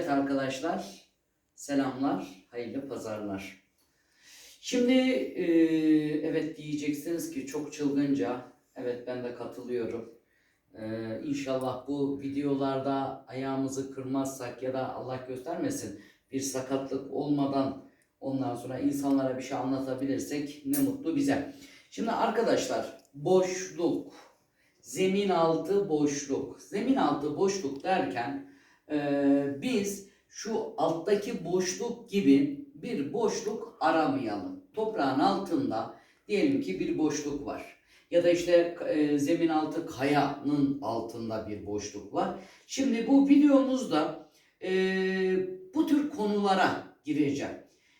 Evet arkadaşlar, selamlar, hayırlı pazarlar. Şimdi e, evet diyeceksiniz ki çok çılgınca, evet ben de katılıyorum. E, inşallah bu videolarda ayağımızı kırmazsak ya da Allah göstermesin bir sakatlık olmadan ondan sonra insanlara bir şey anlatabilirsek ne mutlu bize. Şimdi arkadaşlar boşluk, zemin altı boşluk. Zemin altı boşluk derken ee, biz şu alttaki boşluk gibi bir boşluk aramayalım. Toprağın altında diyelim ki bir boşluk var. Ya da işte e, zemin altı kayanın altında bir boşluk var. Şimdi bu videomuzda e, bu tür konulara gireceğim.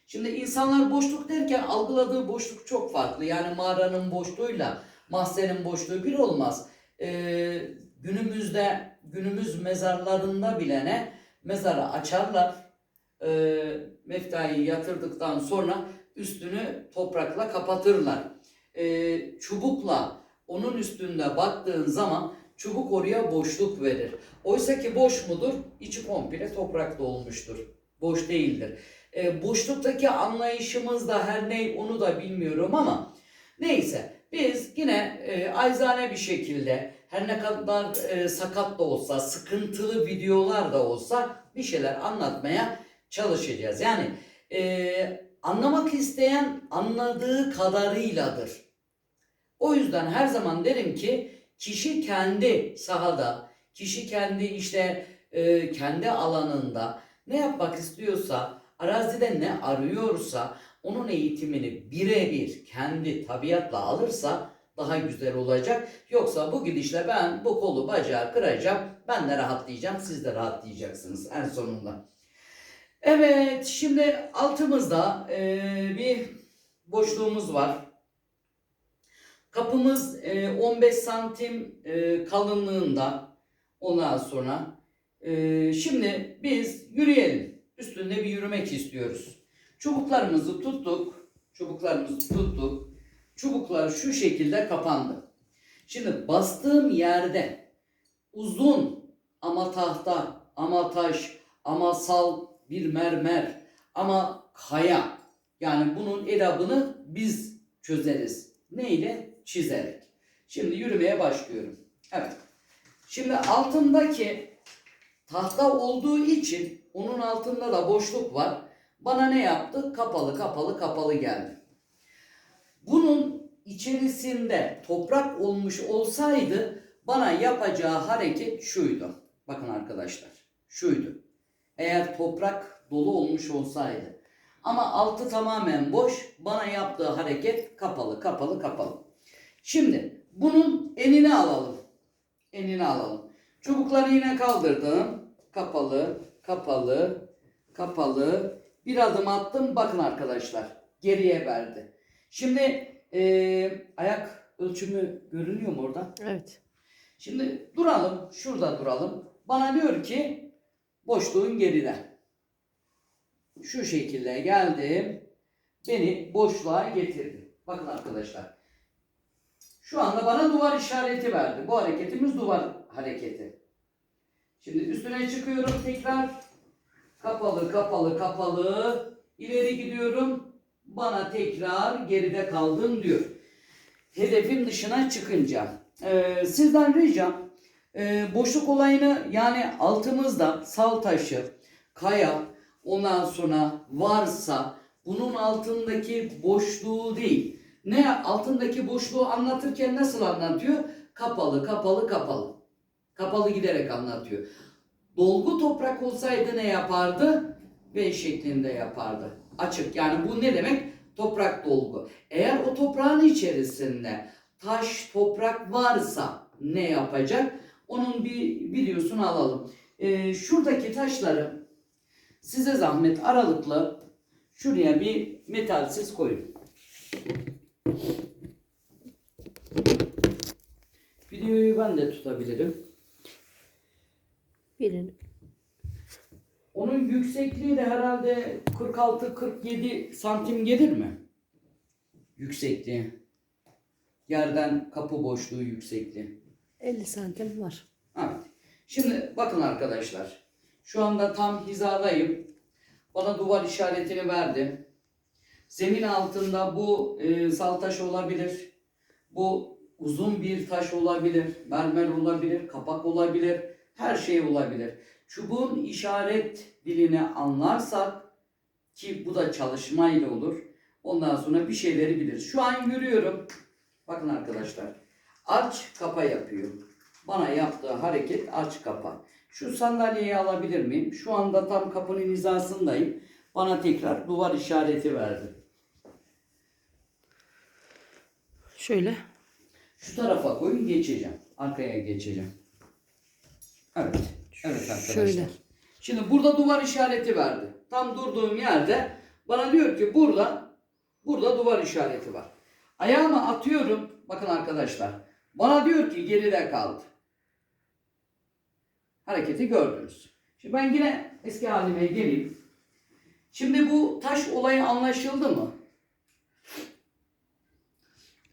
Şimdi insanlar boşluk derken algıladığı boşluk çok farklı. Yani mağaranın boşluğuyla mahzenin boşluğu bir olmaz. Ee, günümüzde günümüz mezarlarında bile ne mezarı açarlar. Ee, meftayı yatırdıktan sonra üstünü toprakla kapatırlar. Ee, çubukla onun üstünde baktığın zaman çubuk oraya boşluk verir. Oysa ki boş mudur? İçi komple toprak dolmuştur. Boş değildir. Ee, boşluktaki anlayışımız da her ne onu da bilmiyorum ama neyse biz yine e, ayzane bir şekilde her ne kadar e, sakat da olsa, sıkıntılı videolar da olsa bir şeyler anlatmaya çalışacağız. Yani e, anlamak isteyen anladığı kadarıyladır. O yüzden her zaman derim ki kişi kendi sahada, kişi kendi işte e, kendi alanında ne yapmak istiyorsa, arazide ne arıyorsa onun eğitimini birebir kendi tabiatla alırsa daha güzel olacak. Yoksa bu gidişle ben bu kolu bacağı kıracağım. Ben de rahatlayacağım. Siz de rahatlayacaksınız en sonunda. Evet şimdi altımızda eee, bir boşluğumuz var. Kapımız eee, 15 santim eee, kalınlığında. Ondan sonra eee, şimdi biz yürüyelim. Üstünde bir yürümek istiyoruz. Çubuklarımızı tuttuk. Çubuklarımızı tuttuk. Çubuklar şu şekilde kapandı. Şimdi bastığım yerde uzun ama tahta, ama taş, ama sal bir mermer, ama kaya. Yani bunun edabını biz çözeriz. Neyle? Çizerek. Şimdi yürümeye başlıyorum. Evet. Şimdi altındaki tahta olduğu için onun altında da boşluk var. Bana ne yaptı? Kapalı, kapalı, kapalı geldi. Bunun içerisinde toprak olmuş olsaydı bana yapacağı hareket şuydu. Bakın arkadaşlar. Şuydu. Eğer toprak dolu olmuş olsaydı. Ama altı tamamen boş. Bana yaptığı hareket kapalı, kapalı, kapalı. Şimdi bunun enini alalım. Enini alalım. Çubukları yine kaldırdım. Kapalı, kapalı, kapalı. Bir adım attım. Bakın arkadaşlar. Geriye verdi. Şimdi eee, ayak ölçümü görünüyor mu orada? Evet. Şimdi duralım. Şurada duralım. Bana diyor ki boşluğun geride. Şu şekilde geldim. Beni boşluğa getirdi. Bakın arkadaşlar. Şu anda bana duvar işareti verdi. Bu hareketimiz duvar hareketi. Şimdi üstüne çıkıyorum tekrar. Kapalı, kapalı, kapalı. İleri gidiyorum. Bana tekrar geride kaldın diyor. Hedefin dışına çıkınca. Ee, sizden ricam e, boşluk olayını yani altımızda sal taşı, kaya, ondan sonra varsa bunun altındaki boşluğu değil. Ne altındaki boşluğu anlatırken nasıl anlatıyor? Kapalı, kapalı, kapalı. Kapalı giderek anlatıyor. Dolgu toprak olsaydı ne yapardı? V şeklinde yapardı. Açık. Yani bu ne demek? Toprak dolgu. Eğer o toprağın içerisinde taş, toprak varsa ne yapacak? Onun bir videosunu alalım. Ee, şuradaki taşları size zahmet aralıklı şuraya bir metalsiz koyun. Videoyu ben de tutabilirim. Birini. Onun yüksekliği de herhalde 46-47 santim gelir mi? Yüksekliği. Yerden kapı boşluğu yüksekliği. 50 santim var. Evet. Şimdi bakın arkadaşlar. Şu anda tam hizadayım. Bana duvar işaretini verdi. Zemin altında bu e, saltaş olabilir. Bu uzun bir taş olabilir. Mermer olabilir. Kapak olabilir. Her şey olabilir. Çubuğun işaret dilini anlarsak ki bu da çalışmayla olur. Ondan sonra bir şeyleri biliriz. Şu an yürüyorum. Bakın arkadaşlar. Aç kapa yapıyor. Bana yaptığı hareket aç kapa. Şu sandalyeyi alabilir miyim? Şu anda tam kapının hizasındayım. Bana tekrar duvar işareti verdi. Şöyle. Şu tarafa koyun geçeceğim. Arkaya geçeceğim. Evet. Evet arkadaşlar. Şöyle. Şimdi burada duvar işareti verdi. Tam durduğum yerde bana diyor ki burada burada duvar işareti var. Ayağımı atıyorum. Bakın arkadaşlar. Bana diyor ki geride kaldı. Hareketi gördünüz. Şimdi ben yine eski halime geleyim. Şimdi bu taş olayı anlaşıldı mı?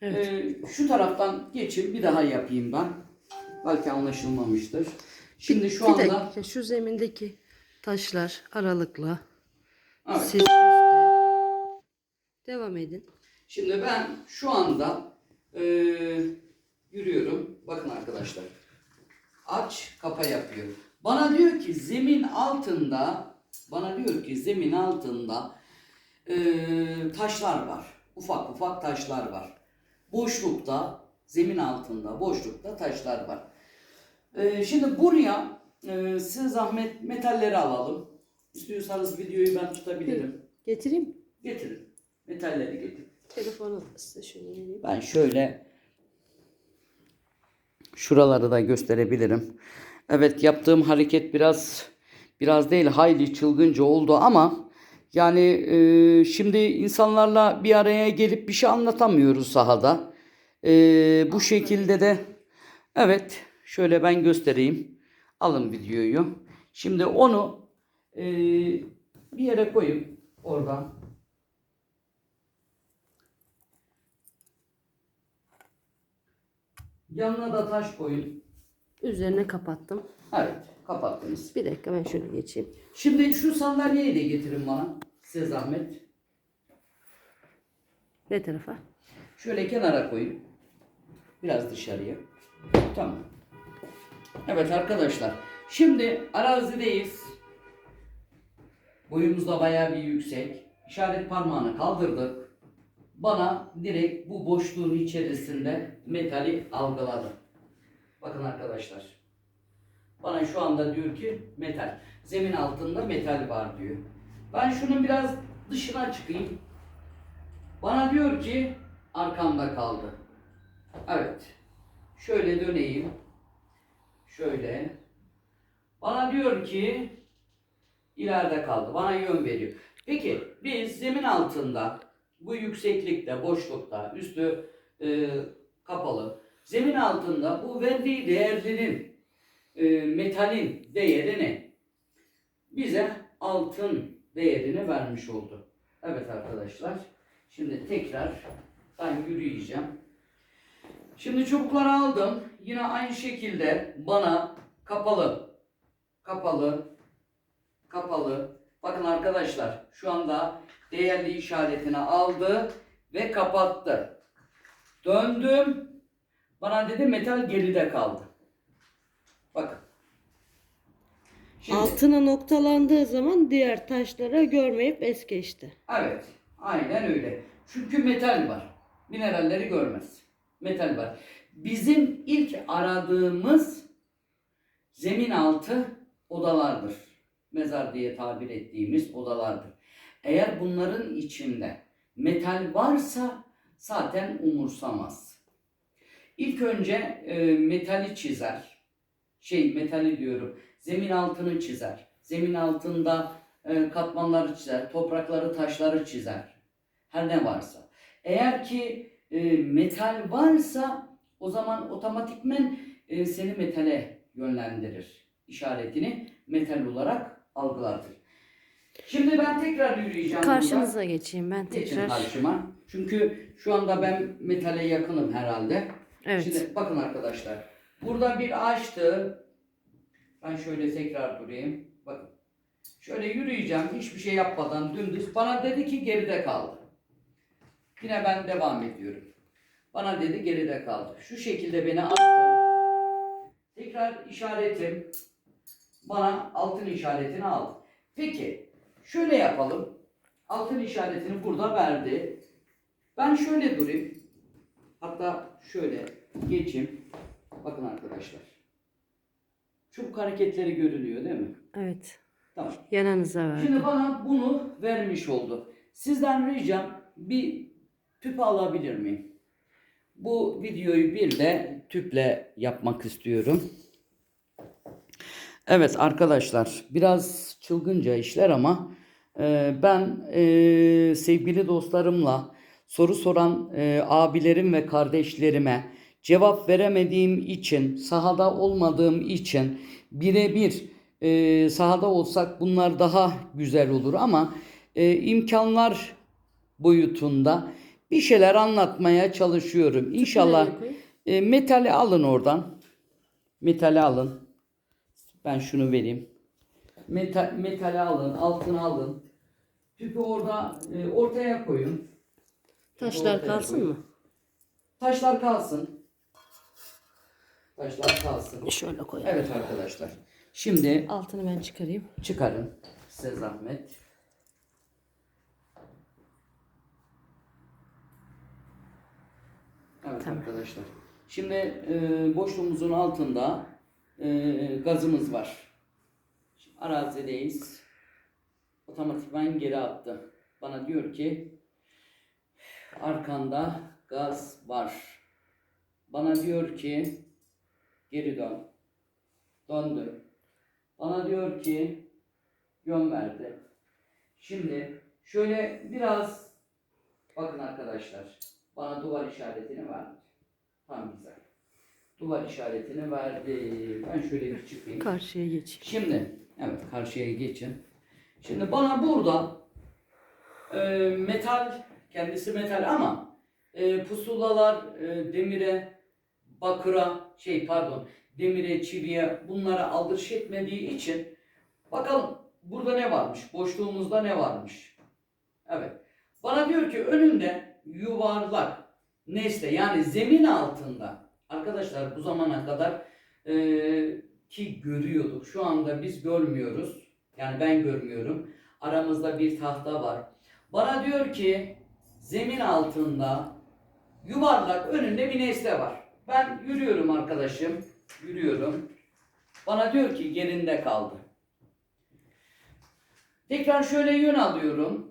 Evet. Ee, şu taraftan geçip bir daha yapayım ben. Belki anlaşılmamıştır. Şimdi şu bir anda dakika şu zemindeki taşlar aralıklı. evet. Siz üstte. Devam edin. Şimdi ben şu anda e, yürüyorum. Bakın arkadaşlar. Aç kapa yapıyor. Bana diyor ki zemin altında bana diyor ki zemin altında e, taşlar var. Ufak ufak taşlar var. Boşlukta zemin altında boşlukta taşlar var. E, şimdi buraya e, size zahmet metalleri alalım. İstiyorsanız videoyu ben tutabilirim. Getireyim. Getirin. Metalleri getirin. Telefonu size şöyle vereyim. Ben şöyle şuraları da gösterebilirim. Evet yaptığım hareket biraz biraz değil hayli çılgınca oldu ama yani e, şimdi insanlarla bir araya gelip bir şey anlatamıyoruz sahada. E, bu şekilde de evet şöyle ben göstereyim. Alın videoyu. Şimdi onu e, bir yere koyup oradan yanına da taş koyun. Üzerine kapattım. Evet kapattınız. Bir dakika ben şöyle geçeyim. Şimdi şu sandalyeyi de getirin bana. Size zahmet. Ne tarafa? Şöyle kenara koyun. Biraz dışarıya. Tamam. Evet arkadaşlar. Şimdi arazideyiz. Boyumuz da bayağı bir yüksek. İşaret parmağını kaldırdık. Bana direkt bu boşluğun içerisinde metali algıladı. Bakın arkadaşlar. Bana şu anda diyor ki metal. Zemin altında metal var diyor. Ben şunun biraz dışına çıkayım. Bana diyor ki arkamda kaldı. Evet. Şöyle döneyim. Şöyle. Bana diyor ki ileride kaldı. Bana yön veriyor. Peki biz zemin altında bu yükseklikte, boşlukta, üstü e, kapalı. Zemin altında bu verdiği değerlerin e, metalin değeri ne? Bize altın değerini vermiş oldu. Evet arkadaşlar. Şimdi tekrar ben yürüyeceğim. Şimdi çubukları aldım. Yine aynı şekilde bana kapalı, kapalı, kapalı. Bakın arkadaşlar şu anda değerli işaretini aldı ve kapattı. Döndüm. Bana dedi metal geride kaldı. Bakın. Şimdi- Altına noktalandığı zaman diğer taşlara görmeyip es geçti. Evet, aynen öyle. Çünkü metal var. Mineralleri görmez. Metal var. Bizim ilk aradığımız zemin altı odalardır. Mezar diye tabir ettiğimiz odalardır. Eğer bunların içinde metal varsa zaten umursamaz. İlk önce e, metali çizer. Şey metali diyorum. Zemin altını çizer. Zemin altında e, katmanları çizer, toprakları, taşları çizer. Her ne varsa. Eğer ki e, metal varsa o zaman otomatikmen e, seni metale yönlendirir. İşaretini metal olarak algılatır. Şimdi ben tekrar yürüyeceğim. burada. Karşınıza geçeyim ben Geçin tekrar. karşıma. Çünkü şu anda ben metale yakınım herhalde. Evet. Şimdi bakın arkadaşlar. Burada bir ağaçtı. Ben şöyle tekrar durayım. Bakın. Şöyle yürüyeceğim hiçbir şey yapmadan dümdüz. Bana dedi ki geride kaldı. Yine ben devam ediyorum. Bana dedi geride kaldı. Şu şekilde beni attı. Tekrar işaretim bana altın işaretini aldı. Peki şöyle yapalım. Altın işaretini burada verdi. Ben şöyle durayım. Hatta şöyle geçeyim. Bakın arkadaşlar. Çubuk hareketleri görünüyor değil mi? Evet. Tamam. Yanınıza verdim. Şimdi bana bunu vermiş oldu. Sizden ricam bir tüp alabilir miyim? Bu videoyu bir de tüple yapmak istiyorum. Evet arkadaşlar biraz çılgınca işler ama e, ben e, sevgili dostlarımla soru soran e, abilerim ve kardeşlerime cevap veremediğim için sahada olmadığım için birebir e, sahada olsak bunlar daha güzel olur ama e, imkanlar boyutunda bir şeyler anlatmaya çalışıyorum. İnşallah e, metali alın oradan. Metali alın. Ben şunu vereyim. Metal, metali alın, altını alın. Tüpü orada e, ortaya koyun. Taşlar Ortaya kalsın koyun. mı? Taşlar kalsın. Taşlar kalsın. Şöyle koyalım. Evet arkadaşlar. Şimdi Altını ben çıkarayım. çıkarın. Size zahmet. Evet Tamam. arkadaşlar. Şimdi e, boşluğumuzun altında e, gazımız var. Şimdi arazideyiz. Otomatikman geri attı. Bana diyor ki arkanda gaz var. Bana diyor ki geri dön. Döndüm. Bana diyor ki yön verdi. Şimdi şöyle biraz bakın arkadaşlar. Bana duvar işaretini verdi. Tam güzel. Duvar işaretini verdi. Ben şöyle bir çıkayım. Karşıya geçeyim. Şimdi evet karşıya geçin. Şimdi bana burada e, metal kendisi metal ama e, pusulalar e, demire, bakıra şey pardon demire, çiviye bunlara aldırış etmediği için bakalım burada ne varmış? Boşluğumuzda ne varmış? Evet. Bana diyor ki önünde yuvarlak nesne yani zemin altında arkadaşlar bu zamana kadar e, ki görüyorduk. Şu anda biz görmüyoruz. Yani ben görmüyorum. Aramızda bir tahta var. Bana diyor ki zemin altında yuvarlak önünde bir nesne var. Ben yürüyorum arkadaşım. Yürüyorum. Bana diyor ki gerinde kaldı. Tekrar şöyle yön alıyorum.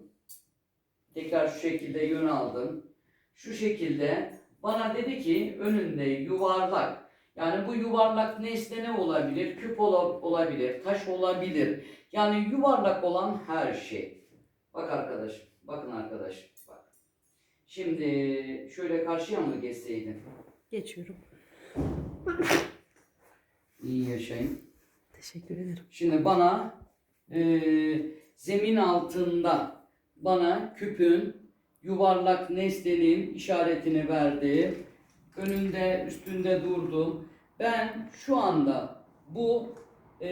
Tekrar şu şekilde yön aldım. Şu şekilde bana dedi ki önünde yuvarlak. Yani bu yuvarlak nesne ne olabilir? Küp ola- olabilir, taş olabilir. Yani yuvarlak olan her şey. Bak arkadaşım, bakın arkadaşım. Bak. Şimdi şöyle karşıya mı geçseydim? Geçiyorum. İyi yaşayın. Teşekkür ederim. Şimdi bana e, zemin altında bana küpün yuvarlak nesnenin işaretini verdi. Önünde üstünde durdum. Ben şu anda bu e,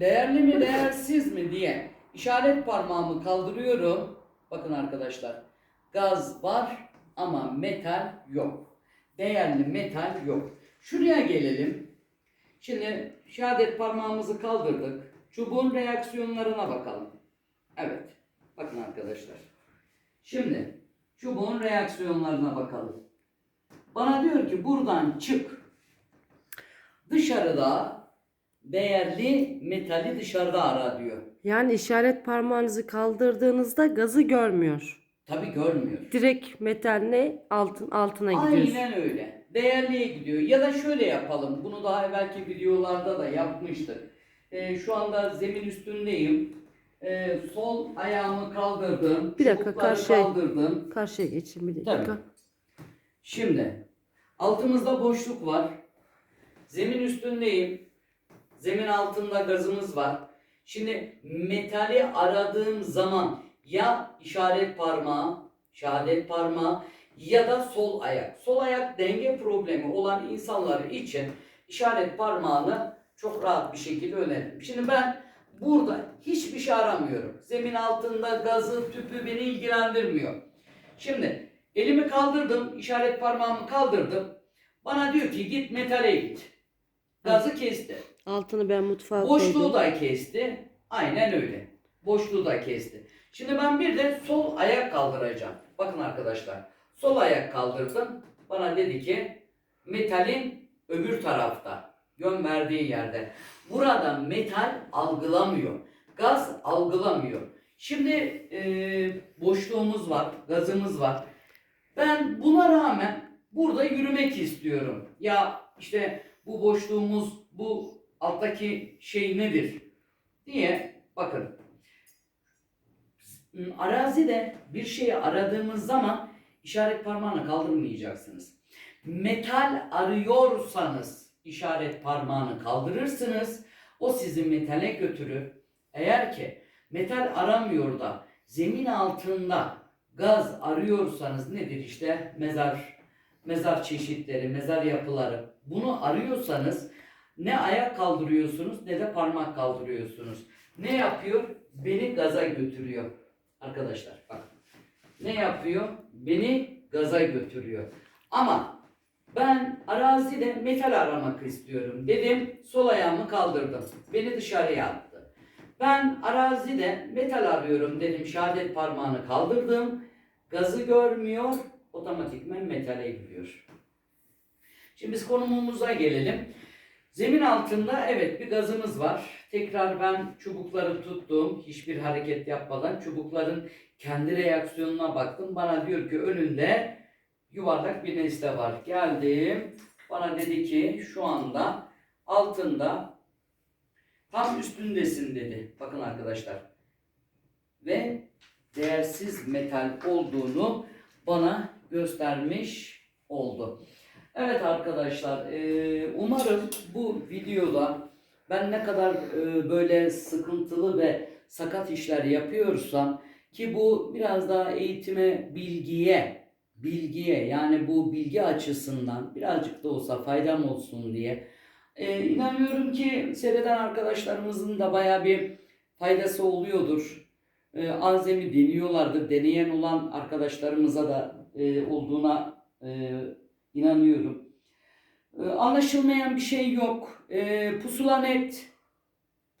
değerli mi değersiz mi diye işaret parmağımı kaldırıyorum. Bakın arkadaşlar gaz var ama metal yok. Değerli metal yok. Şuraya gelelim. Şimdi şehadet parmağımızı kaldırdık. Çubuğun reaksiyonlarına bakalım. Evet. Bakın arkadaşlar. Şimdi çubuğun reaksiyonlarına bakalım. Bana diyor ki buradan çık. Dışarıda değerli metali dışarıda ara diyor. Yani işaret parmağınızı kaldırdığınızda gazı görmüyor. Tabi görmüyor. Direkt metal ne? Altın altına gidiyorsun. Aynen öyle. Değerliye gidiyor. Ya da şöyle yapalım. Bunu daha evvelki videolarda da yapmıştık. Ee, şu anda zemin üstündeyim. Ee, sol ayağımı kaldırdım. Bir dakika, karşıya- kaldırdım. Karşıya geçeyim bir dakika. Tabii. Şimdi altımızda boşluk var. Zemin üstündeyim. Zemin altında gazımız var. Şimdi metali aradığım zaman ya işaret parmağı, şehadet parmağı ya da sol ayak. Sol ayak denge problemi olan insanlar için işaret parmağını çok rahat bir şekilde öneririm. Şimdi ben burada hiçbir şey aramıyorum. Zemin altında gazı, tüpü beni ilgilendirmiyor. Şimdi elimi kaldırdım, işaret parmağımı kaldırdım. Bana diyor ki git metale git. Gazı kesti. Altını ben mutfağa Boşluğu koydum. da kesti. Aynen öyle. Boşluğu da kesti. Şimdi ben bir de sol ayak kaldıracağım. Bakın arkadaşlar. Sol ayak kaldırdım. Bana dedi ki metalin öbür tarafta. Yön verdiği yerde. Burada metal algılamıyor. Gaz algılamıyor. Şimdi e, boşluğumuz var. Gazımız var. Ben buna rağmen burada yürümek istiyorum. Ya işte bu boşluğumuz, bu alttaki şey nedir diye bakın. Arazide bir şeyi aradığımız zaman işaret parmağını kaldırmayacaksınız. Metal arıyorsanız işaret parmağını kaldırırsınız. O sizi metale götürür. Eğer ki metal aramıyor da zemin altında gaz arıyorsanız nedir işte mezar mezar çeşitleri, mezar yapıları. Bunu arıyorsanız ne ayak kaldırıyorsunuz ne de parmak kaldırıyorsunuz. Ne yapıyor? Beni gaza götürüyor. Arkadaşlar bak. Ne yapıyor? Beni gaza götürüyor. Ama ben arazide metal aramak istiyorum dedim. Sol ayağımı kaldırdım. Beni dışarıya attı. Ben arazide metal arıyorum dedim. Şehadet parmağını kaldırdım. Gazı görmüyor. Otomatikmen metale giriyor. Şimdi biz konumumuza gelelim. Zemin altında evet bir gazımız var. Tekrar ben çubukları tuttum. Hiçbir hareket yapmadan çubukların kendi reaksiyonuna baktım. Bana diyor ki önünde yuvarlak bir nesne var. Geldim. Bana dedi ki şu anda altında tam üstündesin dedi. Bakın arkadaşlar. Ve değersiz metal olduğunu bana göstermiş oldu. Evet arkadaşlar, e, umarım bu videoda ben ne kadar e, böyle sıkıntılı ve sakat işler yapıyorsam ki bu biraz daha eğitime, bilgiye, bilgiye yani bu bilgi açısından birazcık da olsa faydam olsun diye e, inanıyorum ki seyreden arkadaşlarımızın da baya bir faydası oluyordur. E, Azemi deniyorlardır. Deneyen olan arkadaşlarımıza da e, olduğuna e, inanıyorum. E, anlaşılmayan bir şey yok. E, pusula net.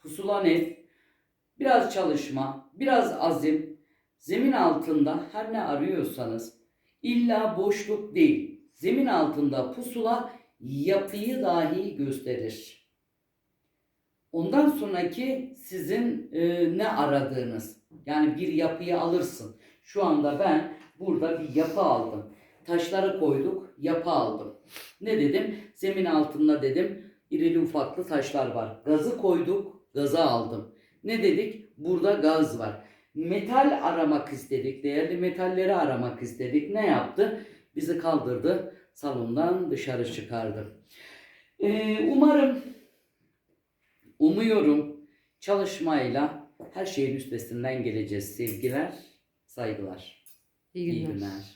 Pusula net. Biraz çalışma, biraz azim. Zemin altında her ne arıyorsanız illa boşluk değil. Zemin altında pusula yapıyı dahi gösterir. Ondan sonraki sizin e, ne aradığınız. Yani bir yapıyı alırsın. Şu anda ben burada bir yapı aldım. Taşları koyduk, yapı aldım. Ne dedim? Zemin altında dedim irili ufaklı taşlar var. Gazı koyduk, gazı aldım. Ne dedik? Burada gaz var. Metal aramak istedik, değerli metalleri aramak istedik. Ne yaptı? Bizi kaldırdı, salondan dışarı çıkardı. Ee, umarım, umuyorum çalışmayla her şeyin üstesinden geleceğiz. Sevgiler, saygılar. İyi günler. İyi günler.